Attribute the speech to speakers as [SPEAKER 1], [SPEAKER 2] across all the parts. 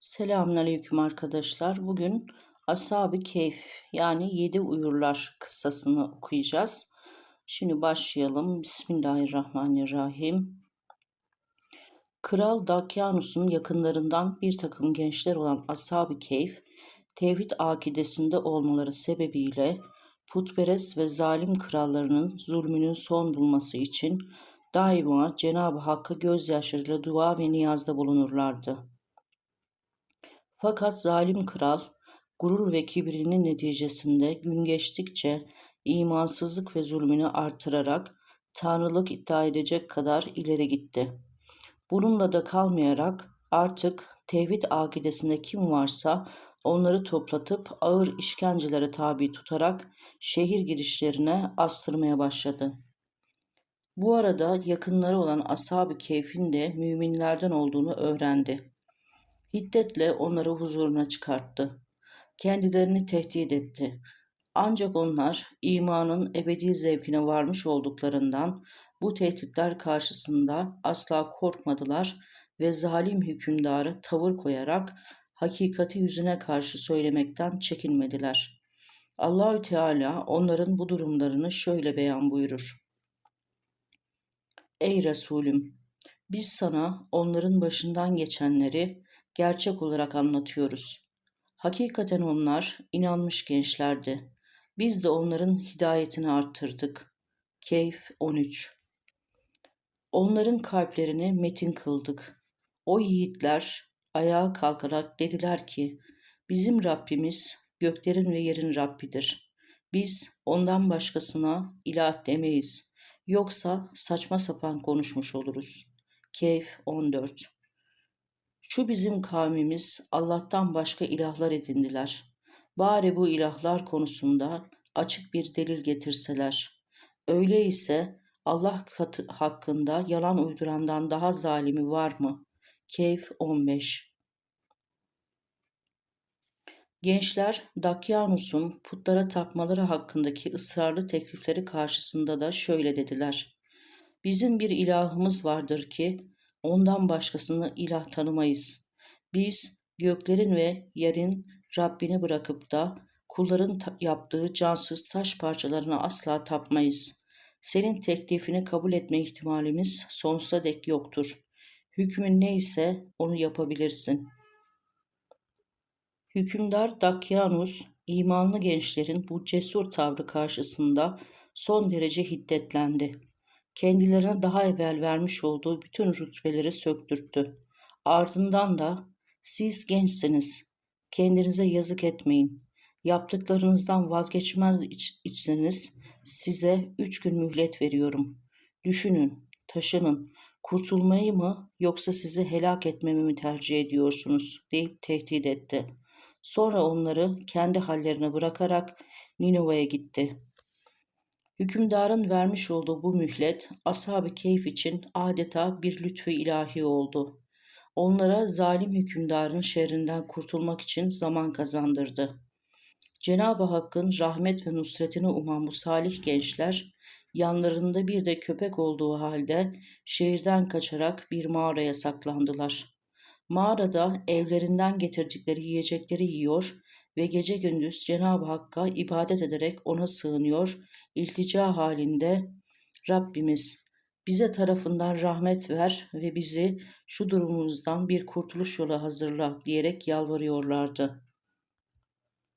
[SPEAKER 1] Selamünaleyküm arkadaşlar. Bugün Ashab-ı Keyf yani Yedi Uyurlar kıssasını okuyacağız. Şimdi başlayalım. Bismillahirrahmanirrahim. Kral Dakyanus'un yakınlarından bir takım gençler olan Ashab-ı Keyf, tevhid akidesinde olmaları sebebiyle putperest ve zalim krallarının zulmünün son bulması için daima Cenab-ı Hakk'a gözyaşlarıyla dua ve niyazda bulunurlardı. Fakat zalim kral gurur ve kibrinin neticesinde gün geçtikçe imansızlık ve zulmünü artırarak tanrılık iddia edecek kadar ileri gitti. Bununla da kalmayarak artık tevhid akidesinde kim varsa onları toplatıp ağır işkencelere tabi tutarak şehir girişlerine astırmaya başladı. Bu arada yakınları olan Ashab-ı Keyf'in de müminlerden olduğunu öğrendi. Hiddetle onları huzuruna çıkarttı. Kendilerini tehdit etti. Ancak onlar imanın ebedi zevkine varmış olduklarından bu tehditler karşısında asla korkmadılar ve zalim hükümdarı tavır koyarak hakikati yüzüne karşı söylemekten çekinmediler. Allahü Teala onların bu durumlarını şöyle beyan buyurur. Ey Resulüm! Biz sana onların başından geçenleri gerçek olarak anlatıyoruz. Hakikaten onlar inanmış gençlerdi. Biz de onların hidayetini arttırdık. Keyf 13 Onların kalplerini metin kıldık. O yiğitler ayağa kalkarak dediler ki, bizim Rabbimiz göklerin ve yerin Rabbidir. Biz ondan başkasına ilah demeyiz. Yoksa saçma sapan konuşmuş oluruz. Keyf 14 şu bizim kavmimiz Allah'tan başka ilahlar edindiler. Bari bu ilahlar konusunda açık bir delil getirseler. Öyleyse Allah katı hakkında yalan uydurandan daha zalimi var mı? Keyf 15 Gençler Dakyanus'un putlara tapmaları hakkındaki ısrarlı teklifleri karşısında da şöyle dediler. Bizim bir ilahımız vardır ki Ondan başkasını ilah tanımayız. Biz göklerin ve yerin Rabbini bırakıp da kulların yaptığı cansız taş parçalarına asla tapmayız. Senin teklifini kabul etme ihtimalimiz sonsuza dek yoktur. Hükmün neyse onu yapabilirsin. Hükümdar Dakyanus, imanlı gençlerin bu cesur tavrı karşısında son derece hiddetlendi kendilerine daha evvel vermiş olduğu bütün rütbeleri söktürttü. Ardından da siz gençsiniz, kendinize yazık etmeyin. Yaptıklarınızdan vazgeçmez iç, içseniz size üç gün mühlet veriyorum. Düşünün, taşının, kurtulmayı mı yoksa sizi helak etmemi mi tercih ediyorsunuz deyip tehdit etti. Sonra onları kendi hallerine bırakarak Ninova'ya gitti. Hükümdarın vermiş olduğu bu mühlet ashab-ı keyif için adeta bir lütfu ilahi oldu. Onlara zalim hükümdarın şerrinden kurtulmak için zaman kazandırdı. Cenab-ı Hakk'ın rahmet ve nusretini uman bu salih gençler, yanlarında bir de köpek olduğu halde şehirden kaçarak bir mağaraya saklandılar. Mağarada evlerinden getirdikleri yiyecekleri yiyor ve gece gündüz Cenab-ı Hakk'a ibadet ederek ona sığınıyor, iltica halinde Rabbimiz bize tarafından rahmet ver ve bizi şu durumumuzdan bir kurtuluş yolu hazırla diyerek yalvarıyorlardı.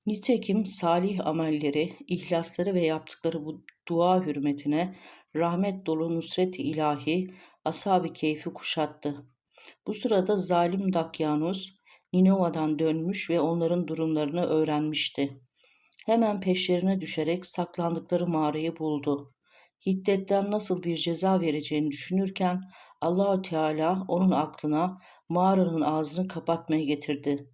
[SPEAKER 1] Nitekim salih amelleri, ihlasları ve yaptıkları bu dua hürmetine rahmet dolu nusret ilahi ashab-ı keyfi kuşattı. Bu sırada zalim Dakyanus Ninova'dan dönmüş ve onların durumlarını öğrenmişti. Hemen peşlerine düşerek saklandıkları mağarayı buldu. Hiddetten nasıl bir ceza vereceğini düşünürken Allahü Teala onun aklına mağaranın ağzını kapatmayı getirdi.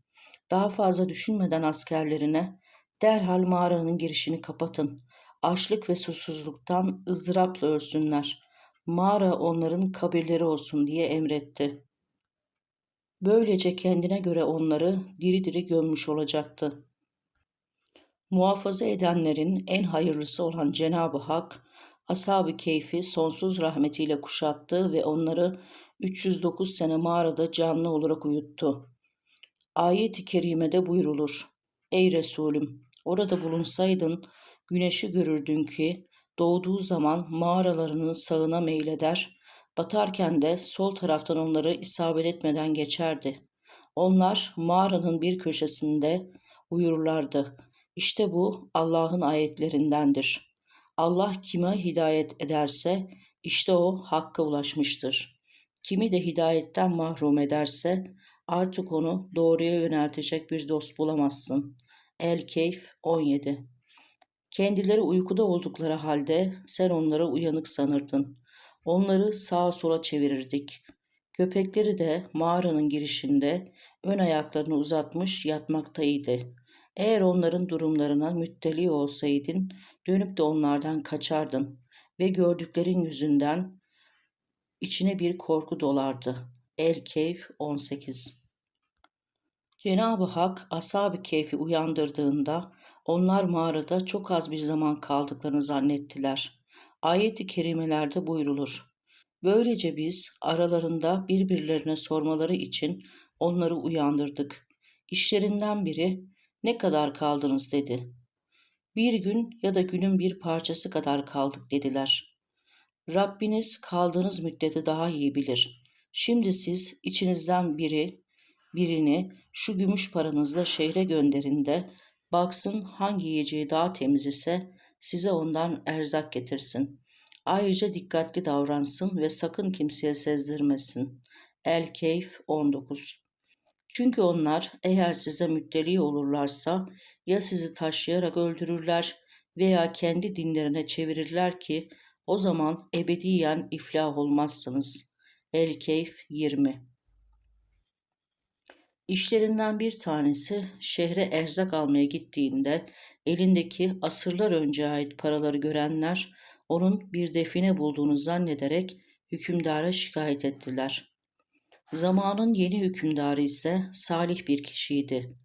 [SPEAKER 1] Daha fazla düşünmeden askerlerine derhal mağaranın girişini kapatın. Açlık ve susuzluktan ızdırapla ölsünler. Mağara onların kabirleri olsun diye emretti. Böylece kendine göre onları diri diri gömmüş olacaktı. Muhafaza edenlerin en hayırlısı olan Cenab-ı Hak, ashab-ı keyfi sonsuz rahmetiyle kuşattı ve onları 309 sene mağarada canlı olarak uyuttu. Ayet-i kerimede buyrulur. Ey Resulüm! Orada bulunsaydın güneşi görürdün ki doğduğu zaman mağaralarının sağına meyleder, batarken de sol taraftan onları isabet etmeden geçerdi. Onlar mağaranın bir köşesinde uyurlardı. İşte bu Allah'ın ayetlerindendir. Allah kime hidayet ederse işte o hakka ulaşmıştır. Kimi de hidayetten mahrum ederse artık onu doğruya yöneltecek bir dost bulamazsın. El-Keyf 17 Kendileri uykuda oldukları halde sen onları uyanık sanırdın. Onları sağa sola çevirirdik. Köpekleri de mağaranın girişinde ön ayaklarını uzatmış yatmaktaydı. Eğer onların durumlarına müttali olsaydın, dönüp de onlardan kaçardın ve gördüklerin yüzünden içine bir korku dolardı. El-Keyf 18 Cenab-ı Hak ashab-ı keyfi uyandırdığında onlar mağarada çok az bir zaman kaldıklarını zannettiler. Ayet-i kerimelerde buyrulur. Böylece biz aralarında birbirlerine sormaları için onları uyandırdık. İşlerinden biri ne kadar kaldınız dedi. Bir gün ya da günün bir parçası kadar kaldık dediler. Rabbiniz kaldığınız müddeti daha iyi bilir. Şimdi siz içinizden biri birini şu gümüş paranızla şehre gönderin de baksın hangi yiyeceği daha temiz ise size ondan erzak getirsin. Ayrıca dikkatli davransın ve sakın kimseye sezdirmesin. El Keyf 19 Çünkü onlar eğer size mütteli olurlarsa ya sizi taşlayarak öldürürler veya kendi dinlerine çevirirler ki o zaman ebediyen iflah olmazsınız. El Keyf 20 İşlerinden bir tanesi şehre erzak almaya gittiğinde elindeki asırlar önce ait paraları görenler onun bir define bulduğunu zannederek hükümdara şikayet ettiler. Zamanın yeni hükümdarı ise salih bir kişiydi.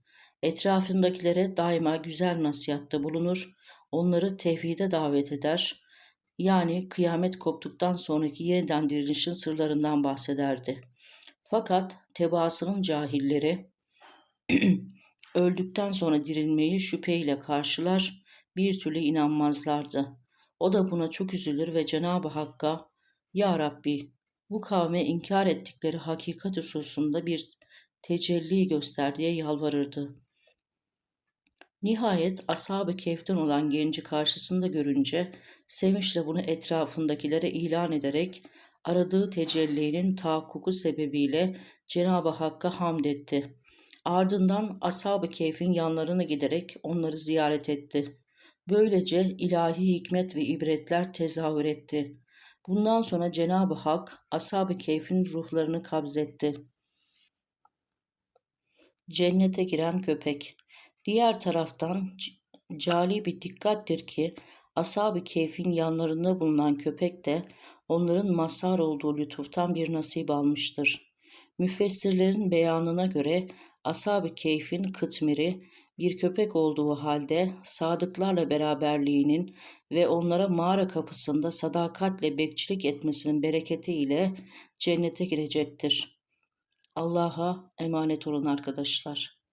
[SPEAKER 1] Etrafındakilere daima güzel nasihatte bulunur, onları tevhide davet eder, yani kıyamet koptuktan sonraki yeniden dirilişin sırlarından bahsederdi. Fakat tebaasının cahilleri öldükten sonra dirilmeyi şüpheyle karşılar, bir türlü inanmazlardı. O da buna çok üzülür ve Cenab-ı Hakk'a Ya Rabbi bu kavme inkar ettikleri hakikat hususunda bir tecelli göster diye yalvarırdı. Nihayet ashab-ı kehften olan genci karşısında görünce sevinçle bunu etrafındakilere ilan ederek aradığı tecellinin tahakkuku sebebiyle Cenab-ı Hakk'a hamd etti. Ardından ashab-ı keyfin yanlarına giderek onları ziyaret etti. Böylece ilahi hikmet ve ibretler tezahür etti. Bundan sonra Cenab-ı Hak ashab-ı keyfin ruhlarını kabzetti. Cennete giren köpek. Diğer taraftan cali bir dikkattir ki ashab-ı keyfin yanlarında bulunan köpek de onların mazhar olduğu lütuftan bir nasip almıştır. Müfessirlerin beyanına göre ashab-ı keyfin kıtmiri bir köpek olduğu halde sadıklarla beraberliğinin ve onlara mağara kapısında sadakatle bekçilik etmesinin bereketi ile cennete girecektir. Allah'a emanet olun arkadaşlar.